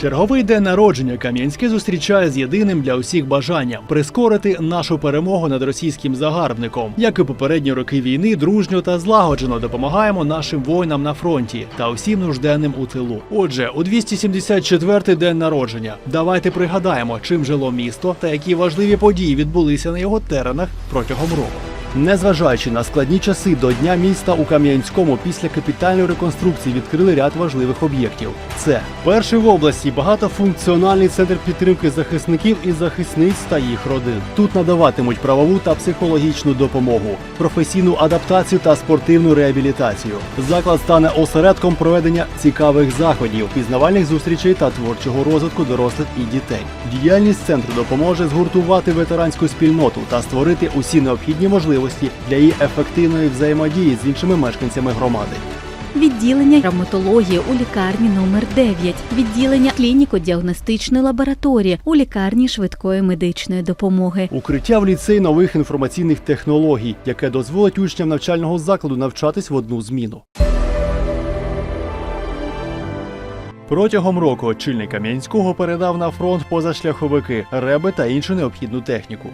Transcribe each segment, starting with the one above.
Черговий день народження Кам'янське зустрічає з єдиним для усіх бажанням прискорити нашу перемогу над російським загарбником. Як і попередні роки війни, дружньо та злагоджено допомагаємо нашим воїнам на фронті та усім нужденним у тилу. Отже, у 274-й день народження давайте пригадаємо, чим жило місто та які важливі події відбулися на його теренах протягом року. Незважаючи на складні часи до Дня міста у Кам'янському після капітальної реконструкції відкрили ряд важливих об'єктів. Це перший в області багатофункціональний центр підтримки захисників і захисниць та їх родин. Тут надаватимуть правову та психологічну допомогу, професійну адаптацію та спортивну реабілітацію. Заклад стане осередком проведення цікавих заходів, пізнавальних зустрічей та творчого розвитку дорослих і дітей. Діяльність центру допоможе згуртувати ветеранську спільноту та створити усі необхідні можливості для її ефективної взаємодії з іншими мешканцями громади. Відділення травматології у лікарні номер 9 відділення клініко-діагностичної лабораторії у лікарні швидкої медичної допомоги. Укриття в ліцей нових інформаційних технологій, яке дозволить учням навчального закладу навчатись в одну зміну. Протягом року очільник Кам'янського передав на фронт позашляховики, реби та іншу необхідну техніку.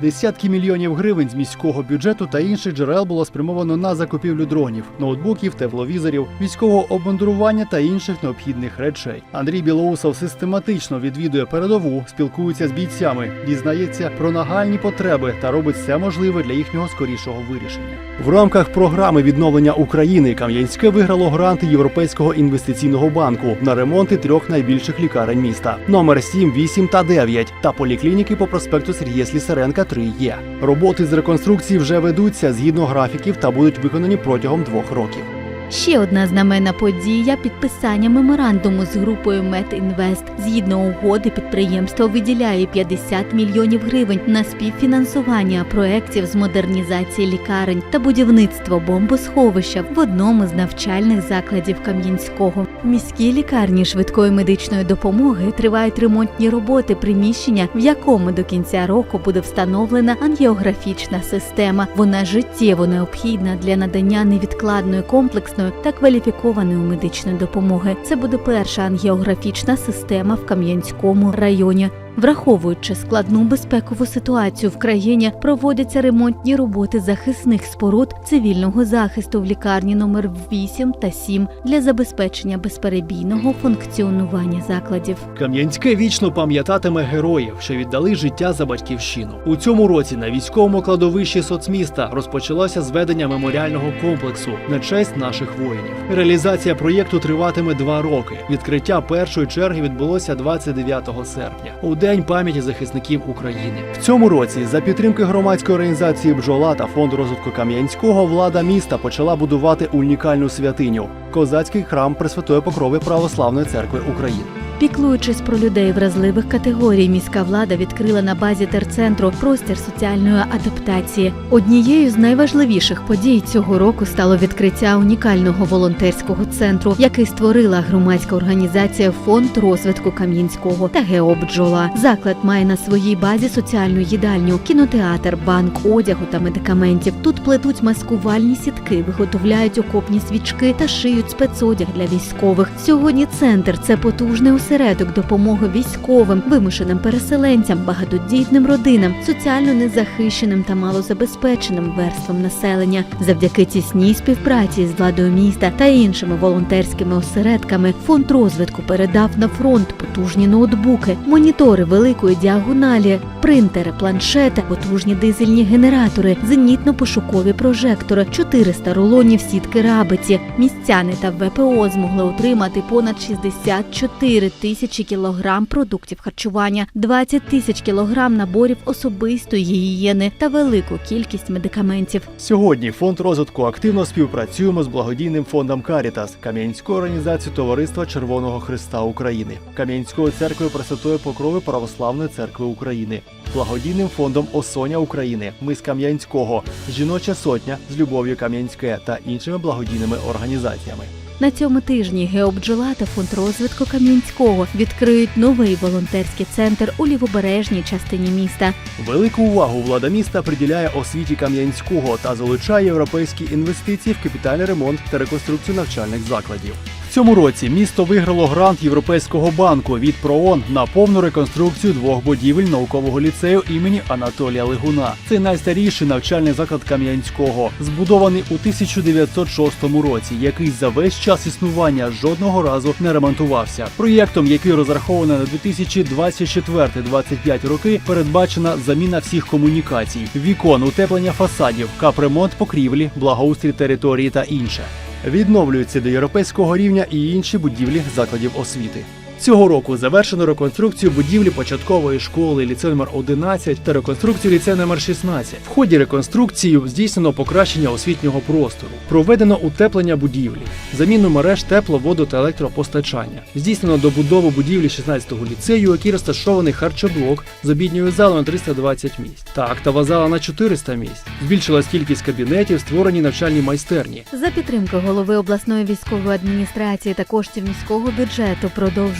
Десятки мільйонів гривень з міського бюджету та інших джерел було спрямовано на закупівлю дронів, ноутбуків, тепловізорів, військового обмундирування та інших необхідних речей. Андрій Білоусов систематично відвідує передову, спілкується з бійцями, дізнається про нагальні потреби та робить все можливе для їхнього скорішого вирішення. В рамках програми відновлення України Кам'янське виграло гранти Європейського інвестиційного банку на ремонти трьох найбільших лікарень міста: номер 7, 8 та 9 та поліклініки по проспекту Сергія Слісаренка 3 є. Роботи з реконструкції вже ведуться згідно графіків та будуть виконані протягом двох років. Ще одна знаменна подія підписання меморандуму з групою Медінвест. Згідно угоди, підприємство виділяє 50 мільйонів гривень на співфінансування проєктів з модернізації лікарень та будівництво бомбосховища в одному з навчальних закладів Кам'янського. Міській лікарні швидкої медичної допомоги тривають ремонтні роботи приміщення, в якому до кінця року буде встановлена ангіографічна система. Вона життєво необхідна для надання невідкладної комплексної та кваліфікованої медичної допомоги. Це буде перша ангіографічна система в Кам'янському районі. Враховуючи складну безпекову ситуацію в країні, проводяться ремонтні роботи захисних споруд цивільного захисту в лікарні номер 8 та 7 для забезпечення безперебійного функціонування закладів. Кам'янське вічно пам'ятатиме героїв, що віддали життя за батьківщину. У цьому році на військовому кладовищі соцміста розпочалося зведення меморіального комплексу на честь наших воїнів. Реалізація проєкту триватиме два роки. Відкриття першої черги відбулося 29 серпня, у день пам'яті захисників України. В цьому році, за підтримки громадської організації Бджола та фонду розвитку Кам'янського, влада міста почала будувати унікальну святиню козацький храм Пресвятої Покрови Православної церкви України. Піклуючись про людей вразливих категорій, міська влада відкрила на базі терцентру простір соціальної адаптації. Однією з найважливіших подій цього року стало відкриття унікального волонтерського центру, який створила громадська організація Фонд розвитку Кам'янського та ГЕО «Бджола». Заклад має на своїй базі соціальну їдальню, кінотеатр, банк одягу та медикаментів. Тут плетуть маскувальні сітки, виготовляють окопні свічки та шиють спецодяг для військових. Сьогодні центр це потужний осередок допомоги військовим, вимушеним переселенцям, багатодітним родинам, соціально незахищеним та малозабезпеченим верствам населення. Завдяки тісній співпраці з владою міста та іншими волонтерськими осередками фонд розвитку передав на фронт потужні ноутбуки, монітори великої діагоналі, принтери, планшети, потужні дизельні генератори, зенітно-пошукові прожектори, 400 рулонів сітки рабиці. Містяни та ВПО змогли отримати понад 64 тисячі кілограм продуктів харчування, 20 тисяч кілограм наборів особистої гігієни та велику кількість медикаментів. Сьогодні фонд розвитку активно співпрацюємо з благодійним фондом Карітас, Кам'янською організацією Товариства Червоного Христа України, Кам'янською церквою Пресвятої Покрови Православної церкви України, благодійним фондом Осоня України, Ми з Кам'янського, Жіноча сотня з любов'ю Кам'янське та іншими благодійними організаціями. На цьому тижні Геобджола та фонд розвитку Кам'янського відкриють новий волонтерський центр у лівобережній частині міста. Велику увагу влада міста приділяє освіті Кам'янського та залучає європейські інвестиції в капітальний ремонт та реконструкцію навчальних закладів. Цьому році місто виграло грант Європейського банку від ПРООН на повну реконструкцію двох будівель наукового ліцею імені Анатолія Лигуна. Це найстаріший навчальний заклад Кам'янського, збудований у 1906 році, який за весь час існування жодного разу не ремонтувався. Проєктом, який розрахований на 2024-2025 роки, передбачена заміна всіх комунікацій, вікон, утеплення фасадів, капремонт покрівлі, благоустрій території та інше. Відновлюються до європейського рівня і інші будівлі закладів освіти. Цього року завершено реконструкцію будівлі початкової школи ліцею номер 11 та реконструкцію ліцею номер 16. В ході реконструкції здійснено покращення освітнього простору, проведено утеплення будівлі, заміну мереж тепло, воду та електропостачання. Здійснено добудову будівлі 16-го ліцею, який розташований харчоблок з обідньою залою на 320 місць та актова зала на 400 місць. Збільшилась кількість кабінетів, створені навчальні майстерні. За підтримки голови обласної військової адміністрації та коштів міського бюджету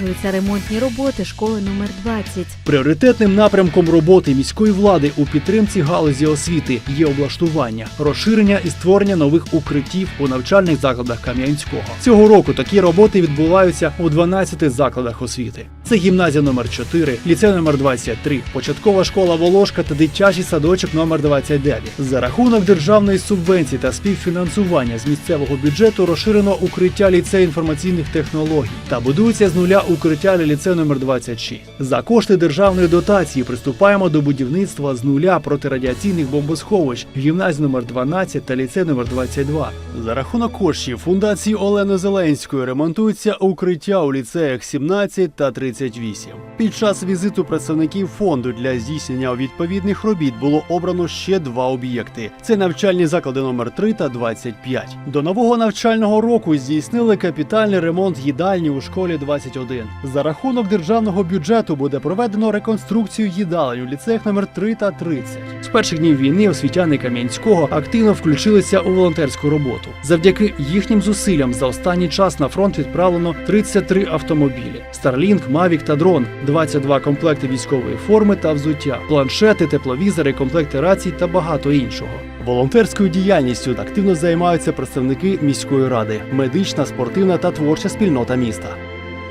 продовжуються ремонтні роботи школи номер 20. Пріоритетним напрямком роботи міської влади у підтримці галузі освіти є облаштування, розширення і створення нових укриттів у навчальних закладах Кам'янського. Цього року такі роботи відбуваються у 12 закладах освіти. Це гімназія номер 4, ліцей номер 23, початкова школа Волошка та дитячий садочок номер 29. За рахунок державної субвенції та співфінансування з місцевого бюджету розширено укриття ліцею інформаційних технологій та будується з нуля укриття ліцею номер 26. За кошти державної дотації приступаємо до будівництва з нуля протирадіаційних бомбосховищ гімназії номер 12 та ліцей номер 22. За рахунок коштів фундації Олени Зеленської ремонтуються укриття у ліцеях 17 та 38. Під час візиту представників фонду для здійснення відповідних робіт було обрано ще два об'єкти: це навчальні заклади номер 3 та 25. До нового навчального року здійснили капітальний ремонт їдальні у школі 21. За рахунок державного бюджету буде проведено реконструкцію їдалень у ліцеях номер 3 та 30. З перших днів війни освітяни Кам'янського активно включилися у волонтерську роботу. Завдяки їхнім зусиллям за останній час на фронт відправлено 33 автомобілі: Starlink, Mavic та дрон, 22 комплекти військової форми та взуття, планшети, тепловізори, комплекти рацій та багато іншого. Волонтерською діяльністю активно займаються представники міської ради, медична, спортивна та творча спільнота міста.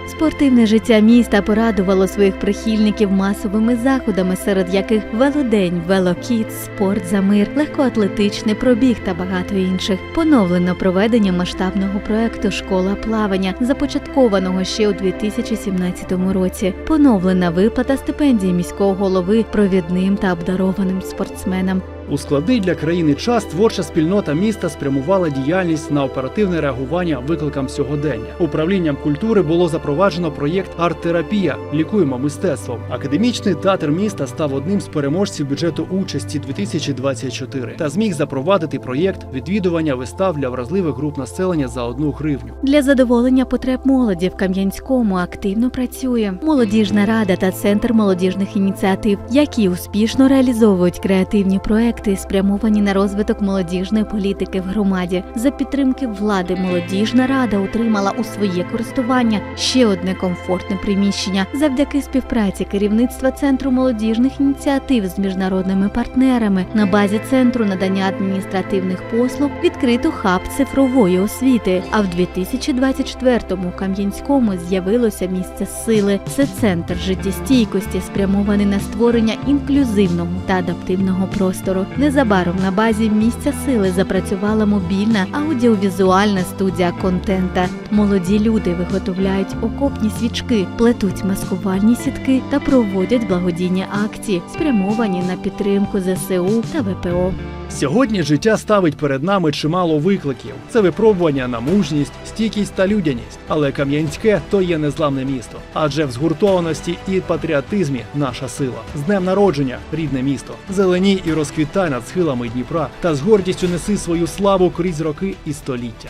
Спортивне життя міста порадувало своїх прихильників масовими заходами, серед яких велодень, велокіт, спорт за мир, легкоатлетичний пробіг та багато інших. Поновлено проведення масштабного проекту Школа плавання, започаткованого ще у 2017 році. Поновлена виплата стипендії міського голови провідним та обдарованим спортсменам. У складний для країни час творча спільнота міста спрямувала діяльність на оперативне реагування викликам сьогодення. Управлінням культури було запроваджено проєкт Арт-терапія лікуємо мистецтвом. Академічний театр міста став одним з переможців бюджету участі 2024 та зміг запровадити проєкт відвідування вистав для вразливих груп населення за одну гривню. Для задоволення потреб молоді в Кам'янському активно працює молодіжна рада та центр молодіжних ініціатив, які успішно реалізовують креативні проекти, спрямовані на розвиток молодіжної політики в громаді. За підтримки влади молодіжна рада отримала у своє користування ще одне комфортне приміщення завдяки співпраці керівництва центру молодіжних ініціатив з міжнародними партнерами на базі центру надання адміністративних послуг відкрито хаб цифрової освіти. А в 2024-му у Кам'янському з'явилося місце сили. Це центр життєстійкості, спрямований на створення інклюзивного та адаптивного простору. Незабаром на базі місця сили запрацювала мобільна аудіовізуальна студія контента. Молоді люди виготовляють окопні свічки, плетуть маскувальні сітки та проводять благодійні акції, спрямовані на підтримку ЗСУ та ВПО. Сьогодні життя ставить перед нами чимало викликів. Це випробування на мужність, стійкість та людяність. Але Кам'янське то є незламне місто, адже в згуртованості і патріотизмі наша сила. З днем народження, рідне місто, зелені і розквітай над схилами Дніпра та з гордістю неси свою славу крізь роки і століття.